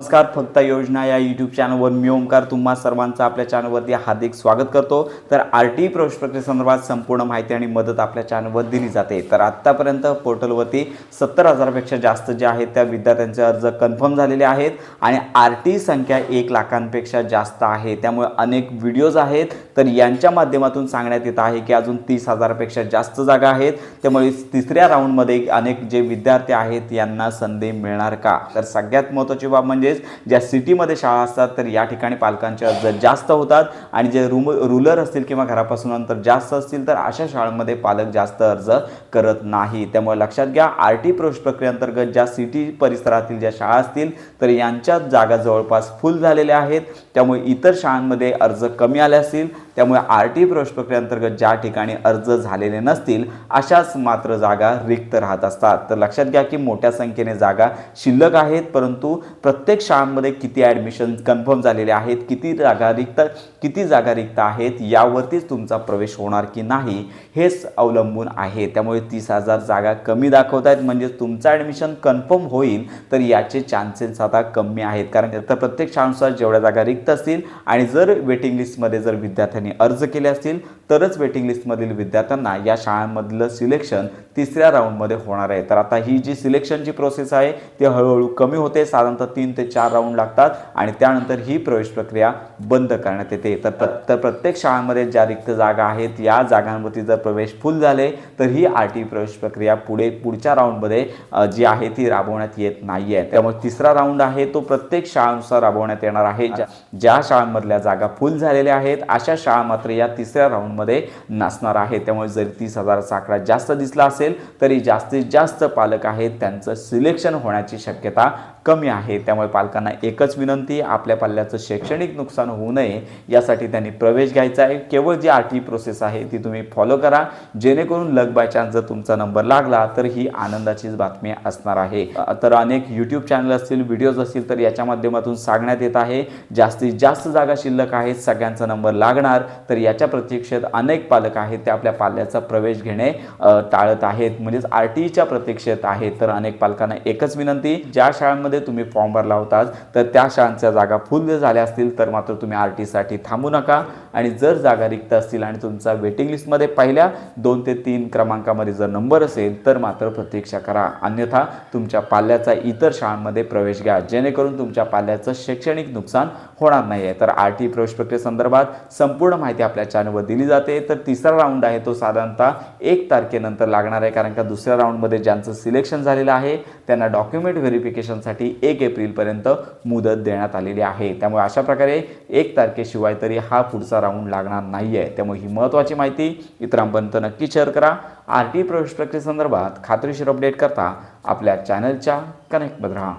नमस्कार फक्त योजना या यूट्यूब चॅनलवर मी ओमकार तुम्हा सर्वांचं आपल्या चॅनलवरती हार्दिक स्वागत करतो. तर आर टी प्रवेश प्रक्रियेसंदर्भात संपूर्ण माहिती आणि मदत आपल्या चॅनलवर दिली जाते. तर आत्तापर्यंत पोर्टलवरती सत्तर हजारापेक्षा जास्त जे आहेत त्या विद्यार्थ्यांचे अर्ज कन्फर्म झालेले आहेत आणि आर टी संख्या एक लाखांपेक्षा जास्त आहे. त्यामुळे अनेक व्हिडिओज आहेत. तर यांच्या माध्यमातून सांगण्यात येत आहे की अजून तीस हजारापेक्षा जास्त जागा आहेत. त्यामुळे तिसऱ्या राऊंडमध्ये अनेक जे विद्यार्थी आहेत यांना संधी मिळणार का? तर सगळ्यात महत्त्वाची बाब म्हणजे म्हणजेच ज्या सिटीमध्ये शाळा असतात तर या ठिकाणी पालकांचे अर्ज जास्त होतात आणि जे रूम रुलर असतील किंवा घरापासून अंतर जास्त असतील तर अशा शाळांमध्ये पालक जास्त अर्ज करत नाही. त्यामुळे लक्षात घ्या आर टी प्रवेश प्रक्रियेअंतर्गत ज्या सिटी परिसरातील ज्या शाळा असतील तर यांच्या जागा जवळपास फुल झालेल्या आहेत. त्यामुळे इतर शाळांमध्ये अर्ज कमी आले असतील त्यामुळे आर टी प्रवेश प्रक्रियेअंतर्गत ज्या ठिकाणी अर्ज झालेले नसतील अशाच मात्र जागा रिक्त राहत असतात. तर लक्षात घ्या की मोठ्या संख्येने जागा शिल्लक आहेत परंतु प्रत्येक शाळांमध्ये किती ॲडमिशन कन्फर्म झालेले आहेत किती जागा रिक्त किती जागा रिक्त आहेत यावरतीच तुमचा प्रवेश होणार की नाही हेच अवलंबून आहे. त्यामुळे तीस हजार जागा कमी दाखवत आहेत. म्हणजे तुमचं ॲडमिशन कन्फर्म होईल तर याचे चान्सेस आता कमी आहेत. कारण तर प्रत्येक शाळांनुसार जेवढ्या जागा रिक्त असतील आणि जर वेटिंग लिस्टमध्ये जर विद्यार्थ्यांनी अर्ज केले असतील तरच वेटिंग लिस्टमधील विद्यार्थ्यांना या शाळांमधलं सिलेक्शन तिसऱ्या राऊंडमध्ये होणार आहे. तर आता ही जी सिलेक्शनची प्रोसेस आहे ती हळूहळू कमी होते. साधारणतः तीन ते चार राऊंड लागतात आणि त्यानंतर ही प्रवेश प्रक्रिया बंद करण्यात येते. तर प्र तर प्रत्येक शाळांमध्ये ज्या रिक्त जागा आहेत या जागांवरती जर प्रवेश फुल झाले तर ही आर टी प्रवेश प्रक्रिया पुढे पुढच्या राऊंडमध्ये जी आहे ती राबवण्यात येत नाही आहे त्यामुळे तिसरा राऊंड आहे तो प्रत्येक शाळानुसार राबवण्यात येणार आहे. ज्या ज्या शाळांमधल्या जागा फुल झालेल्या आहेत अशा शाळा मात्र या तिसऱ्या राऊंडमध्ये नाचणार आहे. त्यामुळे जरी तीस हजाराचा आकडा जास्त दिसला असेल तरी जास्तीत जास्त पालक आहेत. त्यांचं सिलेक्शन होण्याची शक्यता कमी आहे. त्यामुळे पालकांना एकच विनंती आपल्या पाल्याचं शैक्षणिक नुकसान होऊ नये यासाठी त्यांनी प्रवेश घ्यायचा आहे. केवळ जी आर टी प्रोसेस आहे ती तुम्ही फॉलो करा. जेणेकरून लग बाय चान्स जर तुमचा नंबर लागला तर ही आनंदाचीच बातमी असणार आहे. तर अनेक यूट्यूब चॅनल असतील व्हिडिओज असतील तर याच्या माध्यमातून सांगण्यात येत आहे. जास्तीत जास्त जागा शिल्लक आहेत सगळ्यांचा नंबर लागणार तर याच्या प्रतीक्षेत अनेक पालक आहेत ते आपल्या पाल्याचा प्रवेश घेणे टाळत आहेत. म्हणजेच आर टीईच्या प्रतीक्षेत आहेत तर अनेक पालकांना एकच विनंती ज्या शाळांमध्ये शाळांमध्ये तुम्ही फॉर्म भरला होता तर त्या शाळांच्या जागा फुल झाल्या असतील तर मात्र तुम्ही आर टीसाठी थांबू नका. आणि जर जागा रिक्त असतील आणि तुमचा वेटिंग लिस्टमध्ये पहिल्या दोन ते तीन क्रमांकामध्ये जर नंबर असेल तर मात्र प्रतीक्षा करा. अन्यथा तुमच्या पाल्याचा इतर शाळांमध्ये प्रवेश घ्या. जेणेकरून तुमच्या पाल्याचं शैक्षणिक नुकसान होणार नाही आहे तर आर टी प्रवेश प्रक्रियेसंदर्भात संपूर्ण माहिती आपल्या चॅनलवर दिली जाते. तर तिसरा राऊंड आहे तो साधारणतः एक तारखेनंतर लागणार आहे कारण का दुसऱ्या राऊंडमध्ये ज्यांचं सिलेक्शन झालेलं आहे त्यांना डॉक्युमेंट व्हेरिफिकेशनसाठी एक एप्रिलपर्यंत मुदत देण्यात आलेली आहे. त्यामुळे अशा प्रकारे एक तारखेशिवाय तरी हा पुढचा राऊंड लागणार नाही आहे त्यामुळे ही महत्त्वाची माहिती इतरांपर्यंत नक्की शेअर करा. आर टी प्रवेश प्रक्रियेसंदर्भात खात्रीशीर अपडेट करता आपल्या चॅनलच्या कनेक्टमध्ये राहा.